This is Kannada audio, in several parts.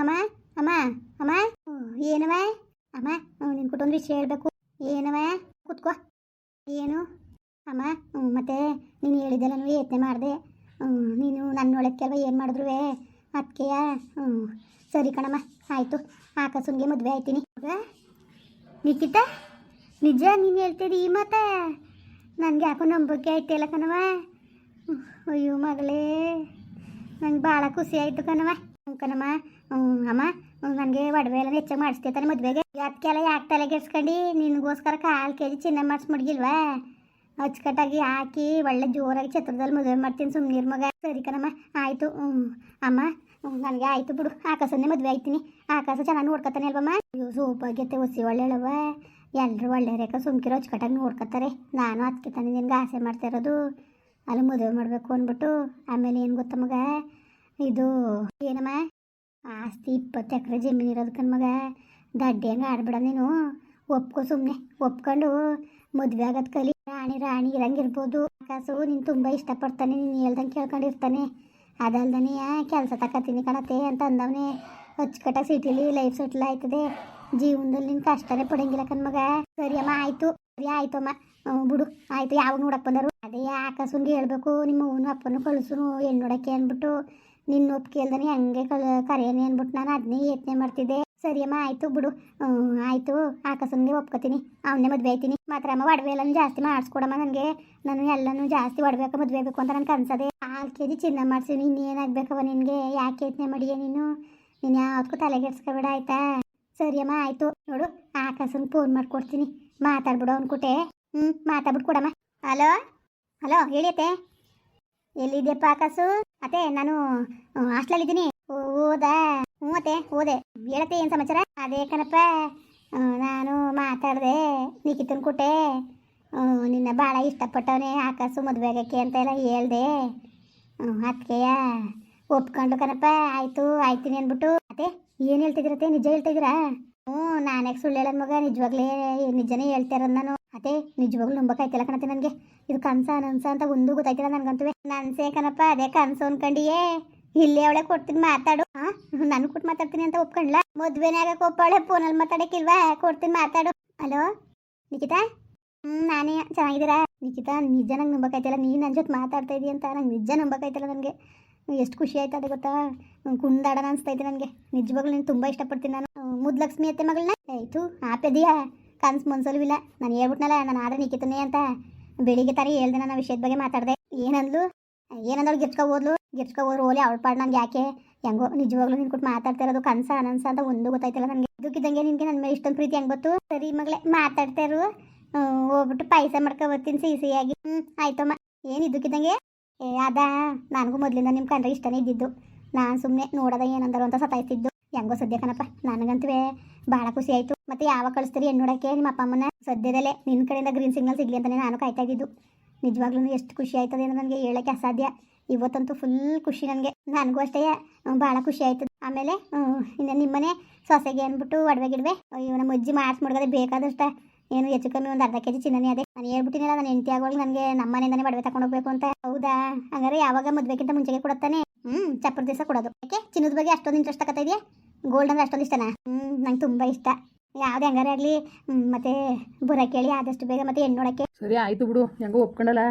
ಅಮ್ಮ ಅಮ್ಮ ಅಮ್ಮ. ಏನವ ಅಮ್ಮ ನಿನ್ನ ಕುಟುಂಬ ವಿಷಯ ಹೇಳ್ಬೇಕು. ಏನವ ಕುತ್ಕೋ. ಏನು? ಅಮ್ಮ, ಹ್ಞೂ, ಮತ್ತೆ ನೀನು ಹೇಳಿದ್ದೆಲ್ಲನೂ ಯತ್ನೆ ಮಾಡಿದೆ. ನೀನು ನನ್ನೊಳಕ್ಕೆ ಅಲ್ವ ಏನು ಮಾಡಿದ್ರು ಅದಕ್ಕೆಯ ಹ್ಞೂ. ಸರಿ ಕಣಮ್ಮ, ಆಯಿತು. ಆಕಾಶನ್ಗೆ ಮದುವೆ ಆಯ್ತೀನಿ. ನಿಖಿತ ನಿಜ, ನೀನು ಹೇಳ್ತೀರಿ ಈ ಮತ್ತೆ ನನಗೆ ಯಾಕೋ ನಂಬಿಕೆ ಆಯ್ತಿಲ್ಲ ಕಣವ ಅಯ್ಯೋ ಮಗಳೇ. ನಂಗೆ ಭಾಳ ಖುಷಿ ಆಯಿತು ಕಣವ ಹ್ಞೂ ಕಣಮ್ಮ ಹ್ಞೂ ಅಮ್ಮ ನನಗೆ ಒಡವೆ ಎಲ್ಲ ಹೆಚ್ಚಾಗಿ ಮಾಡಿಸ್ತೀಯ ತಾನೆ ಮದುವೆಗೆ. ಅದಕ್ಕೆಲ್ಲ ಯಾಕೆ ತಲೆಗೆಡ್ಸ್ಕೊಂಡು? ನಿನಗೋಸ್ಕರ ಕಾಲು ಕೆ ಜಿ ಚಿನ್ನ ಮಾಡಿಸಿ ಮುಡ್ಗಿಲ್ವಾ ಅಚ್ಚುಕಟ್ಟಾಗಿ ಹಾಕಿ ಒಳ್ಳೆ ಜೋರಾಗಿ ಛತ್ರದಲ್ಲಿ ಮದುವೆ ಮಾಡ್ತೀನಿ ಸುಮ್ಮನೆ ಮಗ. ಸರಿ ಕಣಮ್ಮ, ಆಯಿತು. ಹ್ಞೂ ಅಮ್ಮ ನನಗೆ ಆಯಿತು ಬಿಡು. ಆಕಾಶನೇ ಮದುವೆ ಆಯ್ತೀನಿ. ಆಕಾಶ ಚೆನ್ನಾಗಿ ನೋಡ್ಕೊತಾನೆ ಅಲ್ವಮ್ಮ? ಅಯ್ಯೋ ಸೂಪಾಗೈತೆ ಒಸಿ ಒಳ್ಳೆಳವ ಎಲ್ಲರೂ ಒಳ್ಳೆ ರೇಖ ಸುಮ್ಕಿರೋ ಅಚ್ಚುಕಟ್ಟಾಗಿ ನೋಡ್ಕೊತಾರೆ. ನಾನು ಅದಕ್ಕೆ ತಾನೆ ನಿನ್ಗೆ ಆಸೆ ಮಾಡ್ತಾ ಇರೋದು. ಅಲ್ಲಿ ಮದುವೆ ಮಾಡಬೇಕು ಅಂದ್ಬಿಟ್ಟು. ಆಮೇಲೆ ಏನು ಗೊತ್ತ ಮಗ? ಇದು ಏನಮ್ಮ? ಆಸ್ತಿ ಇಪ್ಪತ್ತು ಎಕರೆ ಜಮೀನು ಇರೋದು ಮಗ ದಡ್ಡಿ ಹಂಗೆ ಆಡ್ಬೇಡ ನೀನು. ಒಪ್ಕೊ ಸುಮ್ಮನೆ ಒಪ್ಕೊಂಡು ಮದುವೆ ಆಗೋದು ಕಲಿ ರಾಣಿ ರಾಣಿ ಇರಂಗೆ ಇರ್ಬೋದು ಆಕಾಶು ನೀನು ತುಂಬ ಇಷ್ಟಪಡ್ತಾನೆ, ನೀನು ಹೇಳ್ದಂಗೆ ಕೇಳ್ಕೊಂಡಿರ್ತಾನೆ. ಅದಲ್ದನೆ ಕೆಲಸ ತಕತೀನಿ ಕಣತೆ ಅಂತ ಅಂದವನೇ. ಅಚ್ಚುಕಟ್ಟಾಗಿ ಸಿಟಿಲಿ ಲೈಫ್ ಸೆಟ್ಲ್ ಆಯ್ತದೆ. ಜೀವನದಲ್ಲಿ ನೀನು ಕಷ್ಟನೇ ಪಡಂಗಿಲ್ಲ ಕಣ್ಮಗ ಸರಿ ಅಮ್ಮ, ಆಯಿತು. ಸರಿ ಆಯ್ತು ಅಮ್ಮ. ಬಿಡು. ಆಯಿತು, ಯಾವಾಗ ನೋಡಕ್ಕೆ ಬಂದರು? ಅದೇ ಆಕಾಶನ್ಗೆ ಹೇಳ್ಬೇಕು, ನಿಮ್ಮ ಅವನು ಅಪ್ಪನು ಕಳಿಸು ಹೆಣ್ಣು ನೋಡಕ್ಕೆ ಅಂದ್ಬಿಟ್ಟು. ನಿನ್ನ ಒಪ್ಪಿಗೆ ಇಲ್ದಾನೆ ಹಂಗೆ ಕರೆಯನೆ ಅಂದ್ಬಿಟ್ಟು ನಾನು ಅದನ್ನೇ ಯತ್ನೆ ಮಾಡ್ತಿದ್ದೆ. ಸರಿಯಮ್ಮ ಆಯ್ತು ಬಿಡು. ಆಯಿತು. ಆಕಾಶನ್ಗೆ ಒಪ್ಕೋತೀನಿ. ಅವನ್ನೇ ಮದುವೆ ಆಯ್ತೀನಿ. ಮಾತ್ರ ಅಮ್ಮ, ಒಡವೆ ಜಾಸ್ತಿ ಮಾಡಿಸ್ಕೊಡಮ್ಮ ನನಗೆ. ನಾನು ಎಲ್ಲನೂ ಜಾಸ್ತಿ ಒಡಬೇಕು ಮದುವೆ ಬೇಕು ಅಂತ ನನಗೆ ಅನ್ಸದೆ. ನಾಲ್ಕು ಕೆ ಜಿ ಚಿನ್ನ ಮಾಡಿಸಿ ನೀನು ಏನಾಗಬೇಕವ ನಿನಗೆ? ಯಾಕೆ ಯತ್ನೆ ಮಾಡಿಯೇ ನೀನು? ನೀನು ಯಾವ್ದಕ್ಕೂ ತಲೆಗೆಡ್ಸ್ಕೊಬೇಡ ಆಯ್ತಾ? ಸರಿಯಮ್ಮ ಆಯಿತು. ನೋಡು ಆಕಾಶನ್ ಫೋನ್ ಮಾಡ್ಕೊಡ್ತೀನಿ. ಮಾತಾಡ್ಬಿಡು ಅವ್ನ್ಕುಟೆ ಹ್ಞೂ ಮಾತಾಡ್ಬಿಟ್ಟು ಕೊಡಮ್ಮ. ಹಲೋ? ಹಲೋ, ಹೇಳಿಯತ್ತೆ? ಎಲ್ಲಿದ್ಯಪ್ಪ ಆಕಾಸು ಅತ್ತೆ, ನಾನು ಹಾಸ್ಟೆಲ್ ಇದ್ದೀನಿ ಓದಾ ಹ್ಞೂ ಅತ್ತೆ ಓದೆ ಹೇಳತ್ತೆ, ಏನು ಸಮಾಚಾರ? ಅದೇ ಕಣಪ್ಪ. ನಾನು ಮಾತಾಡಿದೆ, ನಿಖಿತನ್ ಕುಟೆ. ನಿನ್ನ ಭಾಳ ಇಷ್ಟಪಟ್ಟವನೇ ಆಕಾಸು ಮದುವೆ ಆಗಕ್ಕೆ ಅಂತ ಎಲ್ಲ ಹೇಳ್ದೆ ಅದಕ್ಕೆಯ ಒಪ್ಕೊಂಡು ಕಣಪ್ಪ. ಆಯಿತು ಆಯ್ತೀನಿ ಅಂದ್ಬಿಟ್ಟು. ಅತ್ತೆ, ಏನು ಹೇಳ್ತಿದ್ದೀರತ್ತೆ? ನಿಜ ಹೇಳ್ತಿದ್ದೀರಾ? ಹ್ಞೂ ನಾನೇ ಸುಳ್ಳು ಹೇಳೋದು ಮಗ, ನಿಜವಾಗ್ಲೇ ನಿಜನೇ ಹೇಳ್ತಾ ಇರೋದು ನಾನು. ಅದೇ ನಿಜವಾಗ್ಲೂ ನಂಬಕಾಯ್ತಿಲ್ಲ ಕಣತೆ ನನಗೆ. ಇದು ಕನಸ ನನ್ಸ ಅಂತ ಒಂದು ಗೊತ್ತಾಯ್ತಿಲ್ಲ ನನಗಂತೂ ನನ್ಸೇ ಕಣಪ್ಪ ಅದೇ ಕನಸು ಅನ್ಕಂಡಿಯೇ. ಇಲ್ಲೇ ಅವಳೆ ಕೊಡ್ತೀನಿ ಮಾತಾಡು. ಹಾ ನಾನು ಕೊಟ್ಟು ಮಾತಾಡ್ತೀನಿ ಅಂತ ಒಪ್ಕೊಂಡ್ಲ ಮದ್ವೆನಾಗ ಆಗಕ್ಕೆ ಒಪ್ಪವಳೆ ಫೋನಲ್ಲಿ ಮಾತಾಡಕ್ಕಿಲ್ವಾ? ಕೊಡ್ತೀನಿ ಮಾತಾಡು. ಹಲೋ? ನಿಖಿತಾ ಹ್ಞೂ ನಾನೇ. ಚೆನ್ನಾಗಿದ್ದೀರಾ? ನಿಖಿತಾ ನಿಜ ನಂಗೆ ನಂಬಕಾಯ್ತಿಲ್ಲ ನೀನು ನನ್ನ ಜೊತೆ ಮಾತಾಡ್ತಾ ಇದೀಯ ಅಂತ ನಂಗೆ ನಿಜ ನಂಬಕಾಯ್ತಿಲ್ಲ ನನಗೆ. ಎಷ್ಟು ಖುಷಿ ಆಯ್ತದೆ ಗೊತ್ತಾ? ಹ್ಮ್, ಕುಂದಾಡೋಣ ಅನಿಸ್ತೈತೆ ನನಗೆ. ನಿಜವಾಗ್ಲೂ ನೀನು ತುಂಬ ಇಷ್ಟಪಡ್ತೀನಿ ನಾನು. ಹ್ಮ್, ಮುದ್ಲಕ್ಷ್ಮಿ ಅತ್ತೆ ಮಗಳನ್ನ? ಆಯಿತು ಆಪೆದಿಯಾ? ಕನ್ಸು ಮನ್ಸಲ್ವಿಲ್ಲ ನಾನು ಹೇಳ್ಬಿಟ್ನಲ್ಲ ನಾನು ಆದ್ರೆ ನಿಕ್ಕಿತನೇ ಅಂತ. ಬೆಳಿಗ್ಗೆ ತಾರಿ ಹೇಳ್ದೆ ನಾನು ವಿಷಯದ ಬಗ್ಗೆ ಮಾತಾಡಿದೆ. ಏನಂದ್ಲು? ಏನಂದಳು ಗಿರ್ಚ್ಕೊ ಹೋದ್ಲು. ಹೋದ್ರು ಓಲಿ ಅವಳ ಪಾಡ್ ನಂಗೆ ಯಾಕೆ? ಹೆಂಗೋ ನಿಜವಾಗ್ಲೂ ನಿನ್ ಕೊಟ್ಟು ಮಾತಾಡ್ತಾ ಇರೋದು ಕನ್ಸ, ಅನನ್ಸ ಅಂತ ಒಂದು ಗೊತ್ತಾಯ್ತಿಲ್ಲ ನನಗೆ. ಇದಕ್ಕಿದ್ದಂಗೆ ನಿನಗೆ ನನ್ನ ಮೇಲೆ ಇಷ್ಟೊಂದು ಪ್ರೀತಿ ಹೆಂಗ್ ಗೊತ್ತು ಸರಿ ಮಗಳೇ, ಮಾತಾಡ್ತಾ ಇರು. ಹೋಗ್ಬಿಟ್ಟು ಪಾಯಸ ಮಾಡ್ಕೊ ಬರ್ತೀನಿ ಸಿಹಿ ಸಿಹಿಯಾಗಿ ಹ್ಞೂ ಆಯ್ತಮ್ಮ ಏನು ಇದಕ್ಕಿದ್ದಂಗೆ ಏ, ಅದ. ನನಗೂ ಮೊದಲಿಂದ ನಿಮ್ಮ ಕಂಡ್ರೆ ಇಷ್ಟನೇ ಇದ್ದಿದ್ದು. ನಾನು ಸುಮ್ಮನೆ ನೋಡೋದ ಏನಂದರು ಅಂತ ಸತಾಯ್ತಿದ್ದು. ಹೆಂಗೋ ಸದ್ಯ ಕಣಪ್ಪ. ನನಗಂತೂ ಭಾಳ ಖುಷಿ ಆಯಿತು. ಮತ್ತೆ ಯಾವಾಗ ಕಳಿಸ್ತೀರಿ ಹೆಣ್ಣು ನೋಡೋಕ್ಕೆ ನಿಮ್ಮ ಅಪ್ಪ ಅಮ್ಮನ ಸದ್ಯದಲ್ಲೇ ನಿನ್ನ ಕಡೆಯಿಂದ ಗ್ರೀನ್ ಸಿಗ್ನಲ್ ಸಿಗಲಿ ಅಂತಲೇ ನಾನು ಕಾಯ್ತಾ ಇದ್ದಿದ್ದು. ನಿಜವಾಗ್ಲೂ ಎಷ್ಟು ಖುಷಿ ಆಯ್ತದೆ ಅಂತ ನನಗೆ ಹೇಳೋಕ್ಕೆ ಅಸಾಧ್ಯ. ಇವತ್ತಂತೂ ಫುಲ್ ಖುಷಿ ನನಗೆ. ನನಗೂ ಅಷ್ಟೇ ಭಾಳ ಖುಷಿ ಆಯ್ತು. ಆಮೇಲೆ ಇನ್ನು ನಿಮ್ಮನೆ ಸೊಸೆಗೆ ಅಂದ್ಬಿಟ್ಟು ಒಡವೆ ಗಿಡವೆ. ನಮ್ಮ ಅಜ್ಜಿ ಮಾಡಿಸ್ ಮುಡ್ಗದೆ ಬೇಕಾದಷ್ಟ. ಏನು ಹೆಚ್ಚು ಕಮ್ಮಿ ಒಂದು ಅರ್ಧ ಕೆ ಜಿ ಚಿನ್ನನೇ ಅದೇ. ನಾನು ಹೇಳ್ಬಿಟ್ಟಿನಲ್ಲ ನಾನು ಹೆಂಡತಿ ಆಗೋಳು ನನಗೆ ನಮ್ಮ ಮನೆಯಿಂದನೇ ತಗೊಂಡು ಹೋಗ್ಬೇಕು ಅಂತ. ಹೌದಾ? ಹಂಗಾರೆ ಯಾವಾಗ ಮದುವೆಗಿಂತ ಮುಂಚೆಗೆ ಕೊಡುತ್ತಾನೆ? ಹ್ಞೂ ಚಪ್ಪರ ದಿವಸ ಕೊಡೋದು. ಯಾಕೆ? ಚಿನ್ನದ ಬಗ್ಗೆ ಅಷ್ಟೊಂದು ಇಂಟ್ರೆಸ್ಟ್ ತಗೋತಾ ಇದೆಯಾ? ಗೋಲ್ಡ್ ಅಂದ್ರೆ ಅಷ್ಟೊಂದು ಇಷ್ಟನಾ? ಹ್ಞೂ ನಂಗೆ ತುಂಬ ಇಷ್ಟ. ಯಾವುದೇ ಹಂಗಾರೆ ಆಗಲಿ ಮತ್ತೆ ಬುರ ಕೇಳಿ ಆದಷ್ಟು ಬೇಗ ಮತ್ತೆ ಹೆಣ್ಣು ನೋಡೋಕ್ಕೆ. ಸರಿ ಆಯಿತು ಬಿಡು. ಹೆಂಗೋ ಒಪ್ಕೊಂಡಲ್ಲ.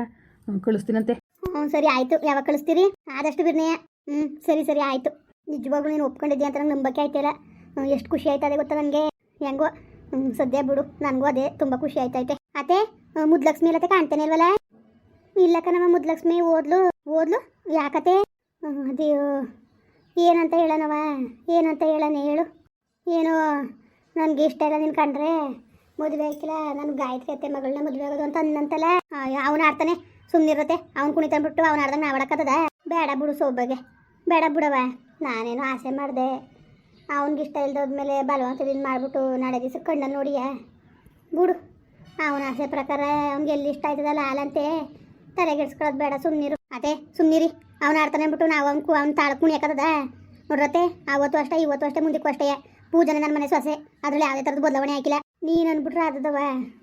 ಕಳಿಸ್ತೀನಂತೆ. ಹ್ಞೂ ಸರಿ ಆಯಿತು. ಯಾವಾಗ ಕಳಿಸ್ತೀರಿ? ಆದಷ್ಟು ಬಿರ್ನೆಯ ಹ್ಞೂ ಸರಿ ಸರಿ ಆಯಿತು. ನಿಜವಾಗ್ಲೂ ನೀನು ಒಪ್ಕೊಂಡಿದ್ಯಾ ಅಂತ ನಂಗೆ ನಂಬಕ್ಕೆ ಆಯ್ತಿಲ್ಲ. ಎಷ್ಟು ಖುಷಿ ಆಯ್ತದೆ ಗೊತ್ತಾ ನನಗೆ? ಹೆಂಗೋ ಹ್ಮ್, ಸದ್ಯ ಬಿಡು. ನನಗೂ ಅದೇ ತುಂಬ ಖುಷಿ ಆಯ್ತೈತೆ. ಅತ್ತೆ ಮುದ್ಲಕ್ಷ್ಮಿ ಇಲ್ಲತ್ತೆ ಕಾಣ್ತೇನೆ ಇಲ್ವಲ್ಲ? ಇಲ್ಲಕ್ಕ ನಮ್ಮ ಮುದ್ಲಕ್ಷ್ಮಿ ಓದ್ಲು. ಓದ್ಲು? ಯಾಕತೆ ಅದು ಏನಂತ ಹೇಳನವ? ಏನಂತ ಹೇಳನೆ ಹೇಳು. ಏನೋ ನನಗೆ ಇಷ್ಟ ಇಲ್ಲ ನೀನು ಕಂಡ್ರೆ. ಮದುವೆ ಆಯ್ತಿಲ್ಲ ನನ್ನ ಗಾಯತ್ರಿ ಅತ್ತೆ ಮಗಳನ್ನ ಮದುವೆ ಆಗೋದು ಅಂತ ಅನ್ನಂತಲ್ಲ. ಅವನು ಆಡ್ತಾನೆ ಸುಮ್ಮನಿರುತ್ತೆ ಅವ್ನು ಕುಣಿತಂದ್ಬಿಟ್ಟು ಅವ್ನು ಆಡ್ದಂಗೆ ನಾ ಬೇಡ ಬಿಡು ಸೋಬಗೆ. ಬೇಡ ಬಿಡವ ನಾನೇನೋ ಆಸೆ ಮಾಡಿದೆ. ಅವ್ನಿಗೆ ಇಷ್ಟ ಇಲ್ದೋದ್ಮೇಲೆ ಬಲವಂತದಿಂದ ಮಾಡಿಬಿಟ್ಟು ನಾಳೆ ದಿವಸ ಕಣ್ಣ ನೋಡಿಯ? ಬಿಡು. ಅವನ ಆಸೆ ಪ್ರಕಾರ ಅವ್ನಿಗೆ ಎಲ್ಲಿ ಇಷ್ಟ ಆಯ್ತದಲ್ಲ ಹಾಲಂತೆ ತಲೆಗೆಡ್ಸ್ಕೊಳ್ಳೋದು ಬೇಡ ಸುಮ್ಮನಿರು ಅದೇ ಸುಮ್ಮನಿರಿ ಅವ್ನು ಆಡ್ತಾನೆ ಅಂದ್ಬಿಟ್ಟು ನಾವು ಅವ್ನು ಅವ್ನು ತಾಳ ಯಾಕದ ನೋಡ್ರತ್ತೆ ಆವತ್ತು ಅಷ್ಟೇ, ಇವತ್ತು ಅಷ್ಟೇ, ಮುಂದಕ್ಕೂ ಅಷ್ಟೇ. ಪೂಜನೆ ನನ್ನ ಮನೆ ಸೊಸೆ. ಅದ್ರಲ್ಲಿ ಯಾವುದೇ ಥರದ ಬದಲಾವಣೆ ಹಾಕಿಲ್ಲ. ನೀನು ಅಂದ್ಬಿಟ್ರೆ ಆದದವ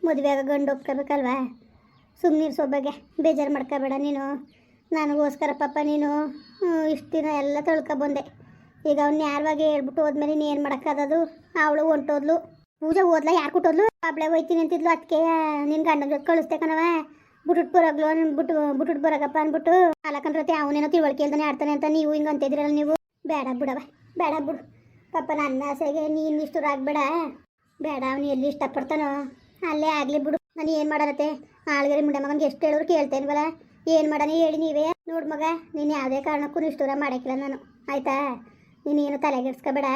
ಮದುವೆಯಾಗ ಗಂಡು ಒಪ್ಕೋಬೇಕಲ್ವಾ? ಸುಮ್ಮನಿರು ಸೊಬ್ಬಗೆ ಬೇಜಾರು ಮಾಡ್ಕೋಬೇಡ ನೀನು. ನನಗೋಸ್ಕರ ಪಾಪ ನೀನು ಇಷ್ಟು ದಿನ ಎಲ್ಲ ತೊಳ್ಕೊಬಂದೆ ಈಗ ಅವ್ನು ಯಾರವಾಗಿ ಹೇಳ್ಬಿಟ್ಟು ಹೋದ್ಮೇಲೆ ನೀನು ಏನು ಮಾಡೋಕ್ಕಾದದು? ಅವಳು ಹೊಂಟೋದ್ಲು. ಪೂಜೆ ಓದ್ಲ ಯಾರು ಕೊಟ್ಟೋದ್ಲು? ಹಬ್ಳೆ ಹೋಯ್ತೀನಿ ಅಂತಿದ್ಲು. ಅದಕ್ಕೆ ನಿನ್ನ ಗಂಡನ ಜೊತೆ ಕಳಿಸ್ದೆ ಕಣವ ಬಿಟ್ಬಿಟ್ಟು ಬರೋಗ್ಲು ಬಿಟ್ಟು ಬಿಟ್ಬಿಟ್ಟು ಬರೋಗಪ್ಪ ಅಂದ್ಬಿಟ್ಟು ಅಲಕಂದ್ರತೆ ಅವನೇನೋ ತಿಳುವಳಿಕೆ ಇಲ್ದಾನೆ ಆಡ್ತಾನೆ ಅಂತ ನೀವು ಹಿಂಗೆ ಅಂತಿದ್ದೀರಲ್ಲ ನೀವು? ಬೇಡ ಬಿಡವ ಬೇಡ ಬಿಡು. ಪಾಪ ನನ್ನ ಆಸೆಗೆ ನೀನು ಇಷ್ಟು ಆಗ್ಬೇಡ ಬೇಡ, ಅವ್ನು ಎಲ್ಲಿ ಇಷ್ಟಪಡ್ತಾನೋ ಅಲ್ಲೇ ಆಗಲಿ ಬಿಡು. ನಾನು ಏನು ಮಾಡಾರತ್ತೆ ಆಳ್ಗರಿ ಮುಂಡೆ ಮಗನಿಗೆ ಎಷ್ಟು ಕೇಳ್ತೇನೆ ಬಲಾ. ಏನು ಮಾಡಾನೆ ಹೇಳಿ ನೀವೇ? ನೋಡು ಮಗ, ನೀನು ಯಾವುದೇ ಕಾರಣಕ್ಕೂ ನಿಷ್ಠೂರ ಮಾಡಾಕಿಲ್ಲ ನಾನು. ಆಯ್ತಾ? ನೀನೇನು ತಲೆಗೆಡ್ಸ್ಕೊಬೇಡ.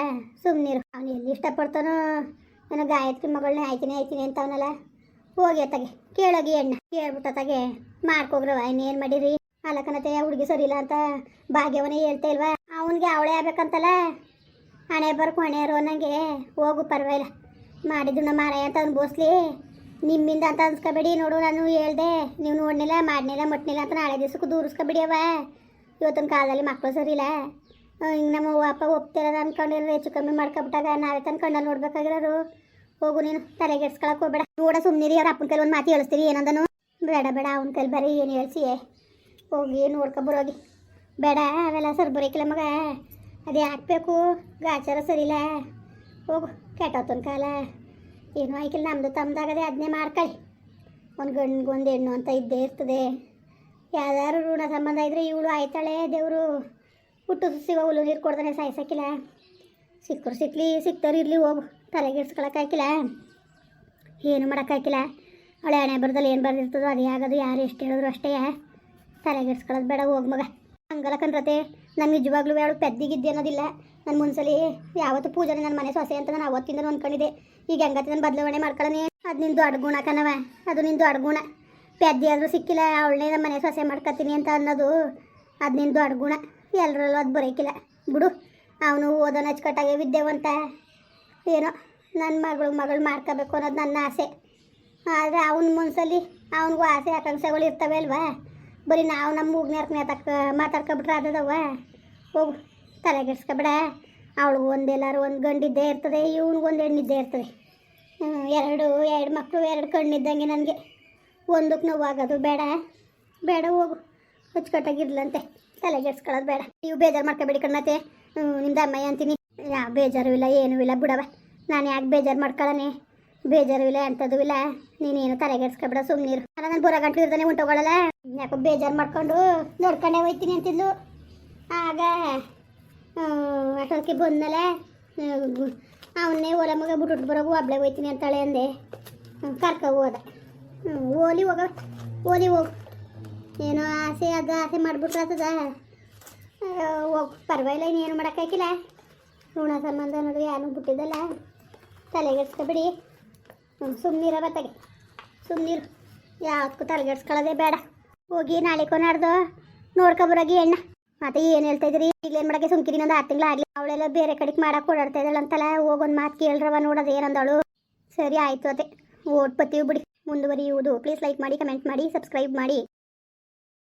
ಸುಮ್ಮನಿರು ಅವನು ಎಲ್ಲಿ ಇಷ್ಟಪಡ್ತಾನೋ? ನಾನು ಗಾಯತ್ರಿ ಮಗಳನ್ನೇ ಆಯ್ತೀನಿ ಆಯ್ತೀನಿ ಅಂತ ಅವನಲ್ಲ ಹೋಗಿ ತಗೆ ಕೇಳೋಗಿ ಎಣ್ಣ. ಕೇಳ್ಬಿಟ್ಟು ಅತ್ತಾಗೆ ಮಾಡ್ಕೋಗ್ರವ ಇನ್ನೇನು ಮಾಡಿರಿ? ಅಲಕನತೆ ಹುಡುಗಿ ಸರಿ ಇಲ್ಲ ಅಂತ ಭಾಗ್ಯವನೇ ಹೇಳ್ತಾ ಇಲ್ವಾ? ಅವನಿಗೆ ಅವಳೇ ಆಗ್ಬೇಕಂತಲ್ಲ ಹಣೆ ಬರ್ಕು ಹಣೆಯರು ಅನ್ನಂಗೆ. ಹೋಗು, ಪರವಾಗಿಲ್ಲ. ಮಾಡಿದ್ದು ಮಾರಾಯ ಅಂತ ಅನ್ಬೋಸ್ಲಿ ನಿಮ್ಮಿಂದ ಅಂತ ಅನ್ಸ್ಕೊಬೇಡಿ. ನೋಡು, ನಾನು ಹೇಳ್ದೆ. ನೀವು ನೋಡ್ನಿಲ್ಲ, ಮಾಡ್ನಿಲ್ಲ, ಮಟ್ನಿಲ್ಲ ಅಂತ ನಾಳೆ ದಿವ್ಸಕ್ಕೂ ದೂರಿಸ್ಕೊಬೇಡಿ ಅವ ಇವತ್ತಿನ ಕಾಲದಲ್ಲಿ ಮಕ್ಕಳು ಸರಿಲ್ಲ ಹಿಂಗೆ ನಮ್ಮ ಅಪ್ಪ ಒಪ್ತಿರೋದು ಅನ್ಕೊಂಡಿರೋ ಹೆಚ್ಚು ಕಮ್ಮಿ ಮಾಡ್ಕೊಬಿಟ್ಟಾಗ ನಾವೇ ತಂದು ಕಣ್ಣಲ್ಲಿ ನೋಡ್ಬೇಕಾಗಿರೋರು. ಹೋಗು ನೀನು. ತಲೆಗೆಡ್ಸ್ಕೊಳಕ್ ಹೋಗ್ಬೇಡ. ನೋಡ ಸುಮ್ಮನಿರಿ ಅವ್ರ ಅಪ್ಪನ ಕೈಲಿ ಒಂದು ಮಾತು ಹೇಳಿಸ್ತೀರಿ, ಏನಂದನು? ಬೇಡ ಬೇಡ, ಅವನ ಕೈಲಿ ಬರೀ ಏನು ಹೇಳ್ಸಿ ಹೋಗಿ ನೋಡ್ಕೊಬರೋಗಿ ಬೇಡ, ಅವೆಲ್ಲ ಸರ್ ಬರೀಕಿಲ್ಲ ಮಗ. ಅದು ಹಾಕ್ಬೇಕು. ಗಾಚಾರ ಸರಿಲ್ಲ. ಹೋಗು, ಕೆಟ್ಟೋತನ ಕಾಲ. ಏನೂ ಆಯ್ಕಿಲ್ಲ ನಮ್ಮದು ತಮ್ಮದಾಗದೆ ಅದನ್ನೇ ಮಾಡ್ಕೊಳ್ಳಿ ಒಂದು ಗಂಡ್ಗೊಂದು ಹೆಣ್ಣು ಅಂತ ಇದ್ದೇ ಇರ್ತದೆ. ಯಾವ್ದಾದ್ರು ಋಣ ಸಂಬಂಧ ಇದ್ದರೆ ಇವಳು ಆಯ್ತಾಳೆ ದೇವರು. ಹುಟ್ಟು ಸುಸಿಗೆ ಹುಲ್ಲು ನೀರು ಕೊಡ್ತಾನೆ, ಸಾಯ್ಸಕ್ಕಿಲ್ಲ. ಸಿಕ್ಕರು ಸಿಕ್ಲಿ, ಸಿಕ್ತವ್ರು ಇರಲಿ, ಹೋಗು. ತಲೆಗೆಡ್ಸ್ಕೊಳಕ್ಕಾಕಿಲ್ಲ ಏನು ಮಾಡೋಕ್ಕಾಕಿಲ್ಲ ಅವಳೆ ಹಣೆ ಬರ್ದಲ್ಲಿ ಏನು ಬರ್ದಿರ್ತದೋ ಅದೇ ಆಗೋದು. ಯಾರು ಎಷ್ಟು ಹೇಳಿದ್ರು ಅಷ್ಟೇ. ತಲೆಗೆಡ್ಸ್ಕೊಳ್ಳೋದು ಬೇಡ, ಹೋಗಿ ಮಗ. ಹಂಗಲ್ಲ ಕಣ್ರತೆ. ನಾನು ನಿಜವಾಗ್ಲೂ ಅವಳು ಪೆದ್ದಿಗಿದ್ದೆ ಅನ್ನೋದಿಲ್ಲ. ನನ್ನ ಮುನ್ಸಲಿ ಯಾವತ್ತು ಪೂಜನೆ ನನ್ನ ಮನೆ ಸೊಸೆ ಅಂತ ನಾನು ಅವತ್ತಿಂದ ಅಂದ್ಕೊಂಡಿದ್ದೆ ಈಗ ಹೆಂಗತ್ತೆ ನಾನು ಬದಲಾವಣೆ ಮಾಡ್ಕೊಳ್ಳೋಣ ಅದು ನಿಂದು ದೊಡ್ಡ ಗುಣ ಕಣವ ಅದು ನಿಂದು ದೊಡ್ಡ ಗುಣ ಪೆದ್ದಿ ಆದರೂ ಸಿಕ್ಕಿಲ್ಲ, ಅವಳನ್ನೇ ನಮ್ಮ ಮನೆ ಸೊಸೆ ಮಾಡ್ಕೊತೀನಿ ಅಂತ ಅನ್ನೋದು ಅದು ನಿಂದು ಗುಣ ಎಲ್ಲರಲ್ಲೂ ಅದು ಬರೋಕಿಲ್ಲ. ಬಿಡು. ಅವನು ಓದೋ ಅಚ್ಚುಕಟ್ಟಾಗೆ ವಿದ್ಯಾವಂತ. ಏನೋ ನನ್ನ ಮಗಳು ಮಗಳು ಮಾಡ್ಕೋಬೇಕು ಅನ್ನೋದು ನನ್ನ ಆಸೆ. ಆದರೆ ಅವನ ಮನಸ್ಸಲ್ಲಿ ಅವನಿಗೂ ಆಸೆ ಆಕಾಂಕ್ಷೆಗಳು ಇರ್ತವೆ ಅಲ್ವಾ? ಬರೀ ನಾವು ನಮ್ಮ ಮೂಗ್ನೇರ್ಕನೆ ತಕ್ಕ ಮಾತಾಡ್ಕೊಬಿಟ್ರೆ ಅದದವ ಹೋಗು, ತಲೆಗೆಡ್ಸ್ಕೊಬೇಡ. ಅವಳಿಗೂ ಒಂದೆಲ್ಲರೂ ಒಂದು ಗಂಡಿದ್ದೇ ಇರ್ತದೆ ಇವ್ನಿಗೊಂದು ಹೆಣ್ಣಿದ್ದೇ ಇರ್ತದೆ. ಎರಡು ಎರಡು ಮಕ್ಕಳು ಎರಡು ಕಣ್ಣಿದ್ದಂಗೆ ನನಗೆ. ಒಂದಕ್ಕೆ ನೋವಾಗೋದು ಬೇಡ. ಬೇಡ, ಹೋಗು. ಅಚ್ಚುಕಟ್ಟಾಗಿರ್ಲಂತೆ ತಲೆಗೆಡ್ಸ್ಕೊಳ್ಳೋದು ಬೇಡ. ನೀವು ಬೇಜಾರು ಮಾಡ್ಕೊಬೇಡಿ ಕಣ್ಣತ್ತೆ ನಿಮ್ದು ಅಮ್ಮಯ್ಯ ಅಂತೀನಿ. ಯಾವ ಬೇಜಾರು ಇಲ್ಲ, ಏನೂ ಇಲ್ಲ. ಬಿಡವ ನಾನು ಯಾಕೆ ಬೇಜಾರು ಮಾಡ್ಕೊಳ್ಳನೆ ಬೇಜಾರು ಇಲ್ಲ, ಎಂಥದ್ದು ಇಲ್ಲ. ನೀನೇನು ತಲೆಗೆಡ್ಸ್ಕೊಬಿಡ ಸುಮ್ಮನಿರು ಅಲ್ಲ, ನಾನು ಬುರ ಗಂಟಲು ಇರ್ತಾನೆ ಹೊಂಟೋಗಳಲ್ಲ ಯಾಕೋ ಬೇಜಾರು ಮಾಡ್ಕೊಂಡು ನೋಡ್ಕೊಂಡೆ ಹೋಯ್ತೀನಿ ಅಂತಿದ್ಲು. ಆಗ ಅಷ್ಟೊತ್ತಿಗೆ ಬಂದಮೇಲೆ ಅವನ್ನೇ ಓಲ ಮಗ ಬಿಟ್ಬಿಟ್ಟು ಬರೋಗು ಒಬ್ಳೆ ಹೋಯ್ತೀನಿ ಅಂತಾಳೆ ಅಂದೆ. ಕರ್ಕೊ ಹೋದ. ಓಲಿ ಹೋಗ, ಓಲಿ ಹೋಗು. ಏನೋ ಆಸೆ, ಅದು ಆಸೆ ಮಾಡ್ಬಿಟ್ರೆ ಆತದ ಹೋಗಿ. ಪರವಾಗಿಲ್ಲ, ಇನ್ನೇನು ಮಾಡೋಕ್ಕಾಗಿಲ್ಲ ಋಣ ಸಂಬಂಧ ನೋಡಿದ್ರೆ ಯಾರು ಬಿಟ್ಟಿದ್ದಲ್ಲ? ತಲೆಗೆಡ್ಸ್ಕೊಬಿಡಿ. ಹ್ಞೂ ಸುಮ್ಮನಿರ ಬತ್ತಾಗೆ ಸುಮ್ಮನಿರು ಯಾವ್ದಕ್ಕೂ ತಲೆಗೆಡ್ಸ್ಕೊಳ್ಳೋದೇ ಬೇಡ. ಹೋಗಿ ನಾಳೆ ಕೊನಾಡ್ದು ನೋಡ್ಕೊಬರೋಗಿ ಎಣ್ಣ. ಮತ್ತೆ ಏನು ಹೇಳ್ತಾ ಇದ್ರಿ ಈಗೇನು ಮಾಡಕ್ಕೆ ಸುಮ್ಕಿರಿ ಒಂದು ಆರು ತಿಂಗಳು ಆಗಲಿ. ಅವಳೆಲ್ಲ ಬೇರೆ ಕಡೆಗೆ ಮಾಡಕ್ಕೆ ಓಡಾಡ್ತಾ ಇದ್ದಾಳೆ ಅಂತಲ್ಲ ಹೋಗೊಂದು ಮಾತು ಕೇಳ್ರವ, ನೋಡೋದು ಏನಂದಳು. ಸರಿ, ಆಯಿತು ಅದೇ ಓಟ್ ಬತ್ತೀವಿ ಬಿಡಿ. ಮುಂದುವರಿಯುವುದು. ಪ್ಲೀಸ್ ಲೈಕ್ ಮಾಡಿ ಕಮೆಂಟ್ ಮಾಡಿ ಸಬ್ಸ್ಕ್ರೈಬ್ ಮಾಡಿ.